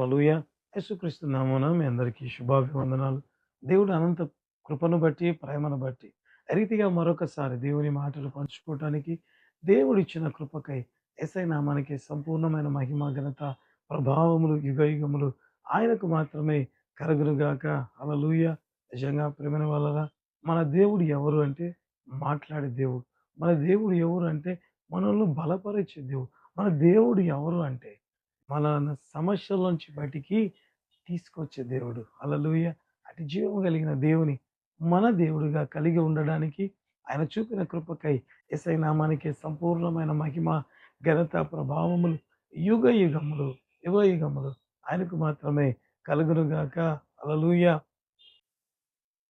హలూయ యేసుక్రీస్తు నామమున మీ అందరికీ శుభాభివందనాలు. దేవుడు అనంత కృపను బట్టి ప్రేమను బట్టి రీతిగా మరొకసారి దేవుని మాటలు పంచుకోవటానికి దేవుడు ఇచ్చిన కృపకై ఎస్ఐ నామానికి సంపూర్ణమైన మహిమ ఘనత ప్రభావములు యుగయుగములు ఆయనకు మాత్రమే కరగునుగాక అలలుయ నిజంగా ప్రేమని వాళ్ళరా మన దేవుడు ఎవరు అంటే మాట్లాడే దేవుడు. మన దేవుడు ఎవరు అంటే మనల్ని బలపరిచే దేవుడు. మన దేవుడు ఎవరు అంటే మన సమస్యల నుంచి బయటికి తీసుకొచ్చే దేవుడు. అలలుయ అటు జీవం కలిగిన దేవుని మన దేవుడిగా కలిగి ఉండడానికి ఆయన చూపిన కృపకై ఎస్ఐ నామానికి సంపూర్ణమైన మహిమ ఘనత ప్రభావములు యుగ యుగములు యుగ యుగములు ఆయనకు మాత్రమే కలుగునుగాక. అలలుయ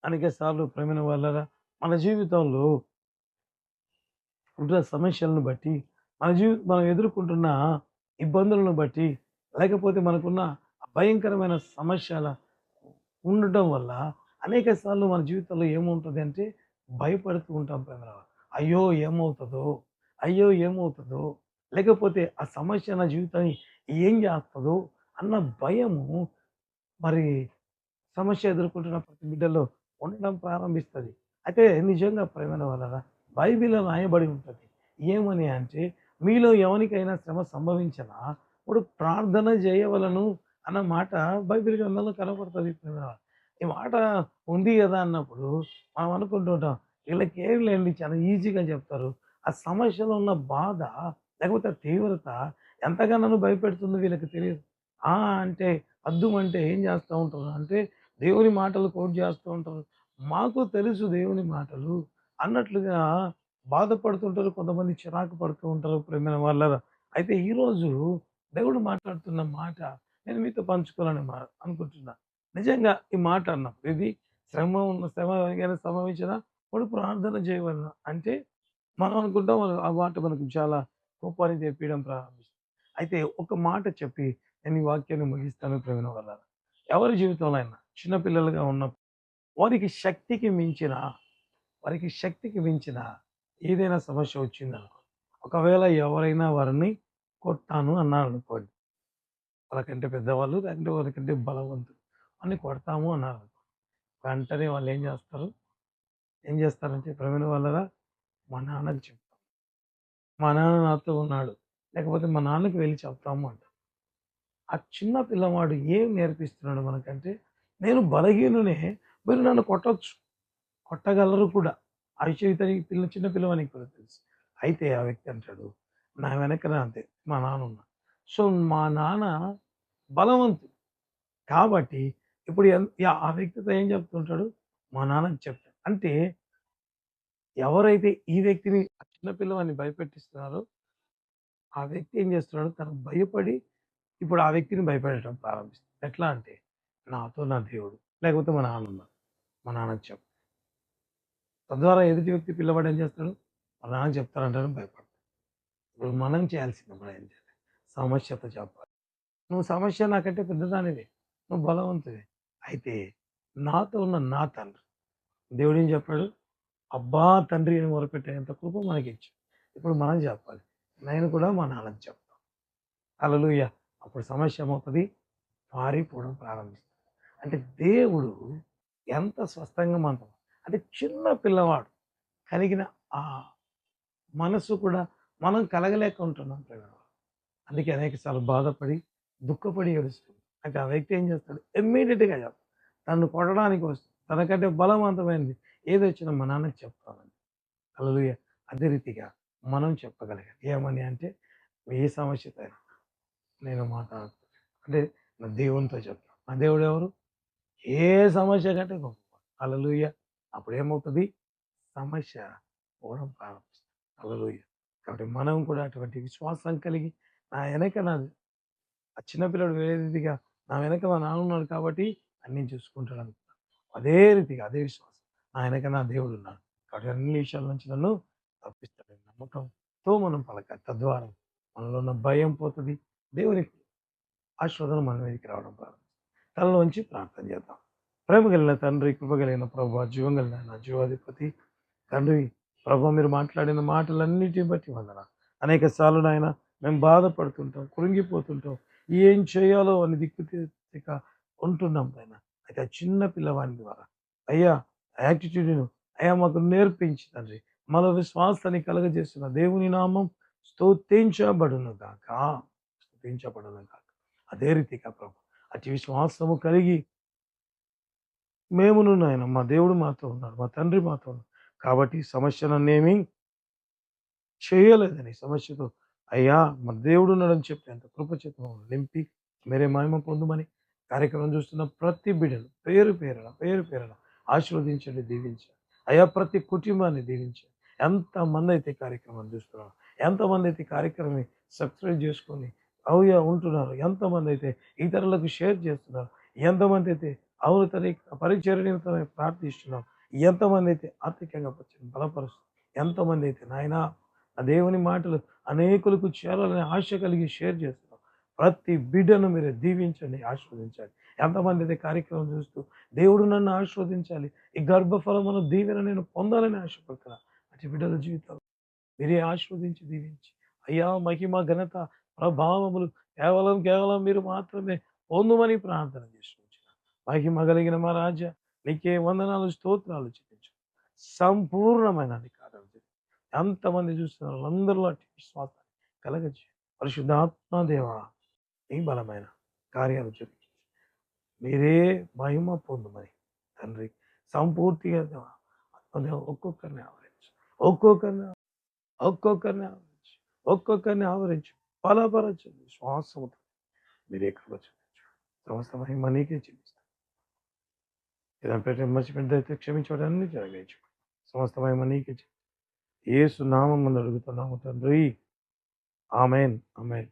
అనేక సార్లు ప్రేమైన వాళ్ళరా మన జీవితంలో ఉంటున్న సమస్యలను బట్టి మన జీవి మనం ఎదుర్కొంటున్న ఇబ్బందులను బట్టి లేకపోతే మనకున్న భయంకరమైన సమస్యల ఉండటం వల్ల అనేక సార్లు మన జీవితంలో ఏమవుతుంది అంటే భయపడుతూ ఉంటాం ప్రేమ అయ్యో ఏమవుతుందో అయ్యో ఏమవుతుందో లేకపోతే ఆ సమస్య నా జీవితాన్ని ఏం చేస్తుందో అన్న భయము మరి సమస్య ఎదుర్కొంటున్న ప్రతి బిడ్డలో ఉండడం ప్రారంభిస్తుంది. అయితే నిజంగా ప్రేమైన వల్ల బైబిల్లో రాయబడి ఉంటుంది. ఏమని అంటే మీలో ఎవరికైనా శ్రమ సంభవించినా ఇప్పుడు ప్రార్థన చేయవలను అన్న మాట బైబిల్ గ్రంథంలో కనపడుతుంది ఈ మాట ఉంది కదా అన్నప్పుడు మనం అనుకుంటుంటాం వీళ్ళకి ఏం లేండి చాలా ఈజీగా చెప్తారు. ఆ సమస్యలో ఉన్న బాధ లేకపోతే తీవ్రత తీవ్రత ఎంతగానో భయపెడుతుందో వీళ్ళకి తెలియదు. ఆ అంటే అద్దుమంటే ఏం చేస్తూ ఉంటారు అంటే దేవుని మాటలు కోట్ చేస్తూ ఉంటారు. మాకు తెలుసు దేవుని మాటలు అన్నట్లుగా బాధపడుతుంటారు కొంతమంది చిరాకు పడుతూ ఉంటారు ప్రేమైన వాళ్ళ అయితే ఈరోజు దేవుడు మాట్లాడుతున్న మాట నేను మీతో పంచుకోవాలని మా అనుకుంటున్నా. నిజంగా ఈ మాట అన్నప్పుడు ఇది శ్రమ ఉన్న శ్రమ సంభవించిన సంభవించినా వాడు ప్రార్థన చేయవలన అంటే మనం అనుకుంటాం ఆ మాట మనకు చాలా కోపాన్ని తెప్పించడం ప్రారంభిస్తుంది. అయితే ఒక మాట చెప్పి నేను ఈ వాక్యాన్ని ముగిస్తాను ప్రేమ వల్ల ఎవరి జీవితంలో అయినా చిన్నపిల్లలుగా ఉన్నప్పుడు వారికి శక్తికి మించిన వారికి శక్తికి మించిన ఏదైనా సమస్య వచ్చిందనుకో ఒకవేళ ఎవరైనా వారిని కొట్టాను అన్నారు అనుకోండి వాళ్ళకంటే పెద్దవాళ్ళు లేదంటే వాళ్ళకంటే బలవంతులు అని కొడతాము అన్నారు వెంటనే వాళ్ళు ఏం చేస్తారు? ఏం చేస్తారంటే ప్రవీణ వాళ్ళరా? మా నాన్నకి చెప్తాం. మా నాన్న నాతో ఉన్నాడు. లేకపోతే మా నాన్నకి వెళ్ళి చెప్తాము అంట ఆ చిన్న పిల్లవాడు ఏం నేర్పిస్తున్నాడు మనకంటే నేను బలహీనునే మీరు నన్ను కొట్టచ్చు. కొట్టగలరు కూడా. ఆ విషయం ఇతనికి పిల్ల చిన్న పిల్లవానికి కూడా తెలుసు. అయితే ఆ వ్యక్తి అంటాడు నా వెనకన అంతే మా నాన్న ఉన్నా. సో మా నాన్న బలవంతుడు. కాబట్టి ఇప్పుడు ఆ వ్యక్తితో ఏం చెప్తుంటాడు? మా నాన్నకి చెప్తాడు. అంటే ఎవరైతే ఈ వ్యక్తిని ఆ చిన్న భయపెట్టిస్తున్నారో ఆ వ్యక్తి ఏం చేస్తున్నాడు? తను భయపడి ఇప్పుడు ఆ వ్యక్తిని భయపెట్టడం ప్రారంభిస్తుంది. ఎట్లా అంటే నాతో నా దేవుడు లేకపోతే మా నాన్న మా నాన్నకి చెప్పు. తద్వారా ఎదుటి వ్యక్తి పిల్లవాడు ఏం చేస్తాడు? మా నాన్నకి చెప్తారంటారని భయపడతాడు. ఇప్పుడు మనం చేయాల్సింది మనం ఏం చేయాలి? సమస్యతో చెప్పాలి. నువ్వు సమస్య నాకంటే పెద్దదానివి. నువ్వు బలవంతువి అయితే నాతో ఉన్న నా తండ్రి. దేవుడు ఏం చెప్పాడు? అబ్బా తండ్రి అని మొరపెట్టేంత కృప మనకి ఇచ్చు ఇప్పుడు మనం చెప్పాలి. నేను కూడా మా నాన్నకి చెప్తాను అలలుయ అప్పుడు సమస్య ఏమవుతుంది? పారిపోవడం ప్రారంభిస్తుంది. అంటే దేవుడు ఎంత స్వస్థంగా మనతో అంటే చిన్న పిల్లవాడు కలిగిన ఆ మనసు కూడా మనం కలగలేక ఉంటున్నాం అందుకే అనేక సార్లు బాధపడి దుఃఖపడి ఏడుస్తుంది అయితే ఆ వ్యక్తి ఏం చేస్తాడు? ఇమ్మీడియట్గా చెప్తాడు తను కొట్టడానికి వస్తుంది తనకంటే బలవంతమైనది ఏది వచ్చినా మా నాన్నకి చెప్తామని. కలలు అదే రీతిగా మనం చెప్పగలిగాం. ఏమని అంటే ఏ సమస్యతో నేను మాట్లాడుతాను అంటే నా దేవునితో చెప్తాను నా దేవుడు ఎవరు? ఏ సమస్య కంటే గొప్ప అలలుయ అప్పుడు ఏమవుతుంది సమస్య పోవడం ప్రారంభిస్తుంది. అలలోయ కాబట్టి మనం కూడా అటువంటి విశ్వాసం కలిగి నా వెనక నా ఆ చిన్నపిల్లడు వేరే రీతిగా నా వెనక మా నాన్న ఉన్నాడు కాబట్టి అన్నీ చూసుకుంటాడు అనుకున్నాను అదే రీతిగా అదే విశ్వాసం. నా వెనక నా దేవుడు ఉన్నాడు. కాబట్టి అన్ని విషయాల నుంచి నన్ను తప్పిస్తాడు. నమ్మకంతో మనం పలకాలి. తద్వారా మనలో ఉన్న భయం పోతుంది. దేవునికి ఆశీర్వాదం మన మీదకి రావడం ప్రారంభిస్తుంది. తనలోంచి ప్రార్థన చేద్దాం. ప్రేమ కలిగిన తండ్రి కృప కలిగిన ప్రభు జీవం కలిగిన జీవాధిపతి తండ్రి. ప్రభు మీరు మాట్లాడిన మాటలన్నిటిని బట్టి వందన అనేక సార్లు నాయన మేము బాధపడుతుంటాం కృంగిపోతుంటాం. ఏం చేయాలో అని దిక్కు ఉంటున్నాం పైన అయితే ఆ చిన్న పిల్లవాని ద్వారా. అయ్యా యాటిట్యూడ్ను అయ్యా మాకు నేర్పించి తండ్రి. మన విశ్వాసాన్ని కలగజేస్తున్న దేవుని నామం స్తోతించబడును గాక. స్తోతించబడును గాక. అదే రీతిగా ప్రభు అతి విశ్వాసము కలిగి మేమును నాయన మా దేవుడు మాతో ఉన్నాడు మా తండ్రి మాతో ఉన్నాడు. కాబట్టి సమస్యలన్నేమీ చేయలేదని సమస్యతో అయ్యా మా దేవుడు ఉన్నాడని చెప్పేంత కృపచేతం నింపి మీరే మాయమ పొందుమని కార్యక్రమం చూస్తున్న ప్రతి బిడ్డను పేరు పేరున పేరు పేరున ఆశీర్వదించండి దీవించండి. అయ్యా ప్రతి కుటుంబాన్ని దీవించండి. ఎంతమంది అయితే కార్యక్రమం చూస్తున్నారు ఎంతమంది అయితే కార్యక్రమం సబ్స్క్రైబ్ చేసుకొని అవుయా ఉంటున్నారు ఎంతమంది అయితే ఇతరులకు షేర్ చేస్తున్నారు ఎంతమంది అయితే అవును తన పరిచర్యతో ప్రార్థిస్తున్నాం. ఎంతమంది అయితే ఆర్థికంగా వచ్చిన ఎంతమంది అయితే నాయన ఆ దేవుని మాటలు అనేకులకు చేరాలని ఆశ కలిగి షేర్ చేస్తున్నాం. ప్రతి బిడ్డను మీరు దీవించండి ఆశీర్వదించండి. ఎంతమంది అయితే కార్యక్రమం చూస్తూ దేవుడు నన్ను ఆశీర్వదించాలి ఈ గర్భఫలమును దీవెన నేను పొందాలని ఆశపడుతున్నా. అటు బిడ్డల జీవితాలు మీరే ఆశీర్వదించి దీవించి. అయ్యా మహిమ ఘనత ప్రభావములు కేవలం కేవలం మీరు మాత్రమే పొందుమని ప్రార్థన చేస్తున్నాం. మహిమ కలిగిన మా రాజా నీకే వందనాలు స్తోత్రాలు చెల్లించు. సంపూర్ణమైన అధికారాలు ఎంతమంది చూస్తున్నారు? అందరిలో విశ్వాసాన్ని కలగచ్చు పరిశుద్ధాత్మ నీ బలమైన కార్యాలు చూపించు మీరే మహిమ పొందమని తండ్రి సంపూర్తిగా దేవ దేవా ఒక్కొక్కరిని ఆవరించు. ఒక్కొక్కరిని ఒక్కొక్కరిని ఆవరించు. ఒక్కొక్కరిని ఆవరించు. బలపరచండి. శ్వాసముతో మీరే కృప చూపించు సమస్త మహిమ నీకే చూపిస్తారు ఏదైనా పెట్ట మంచి పెద్దయితే క్షమించబడని జరగించు సమస్తమేమో నీకు ఏసు నామం అని అడుగుతున్నాము తండ్రి. ఆమెన్. ఆమెన్.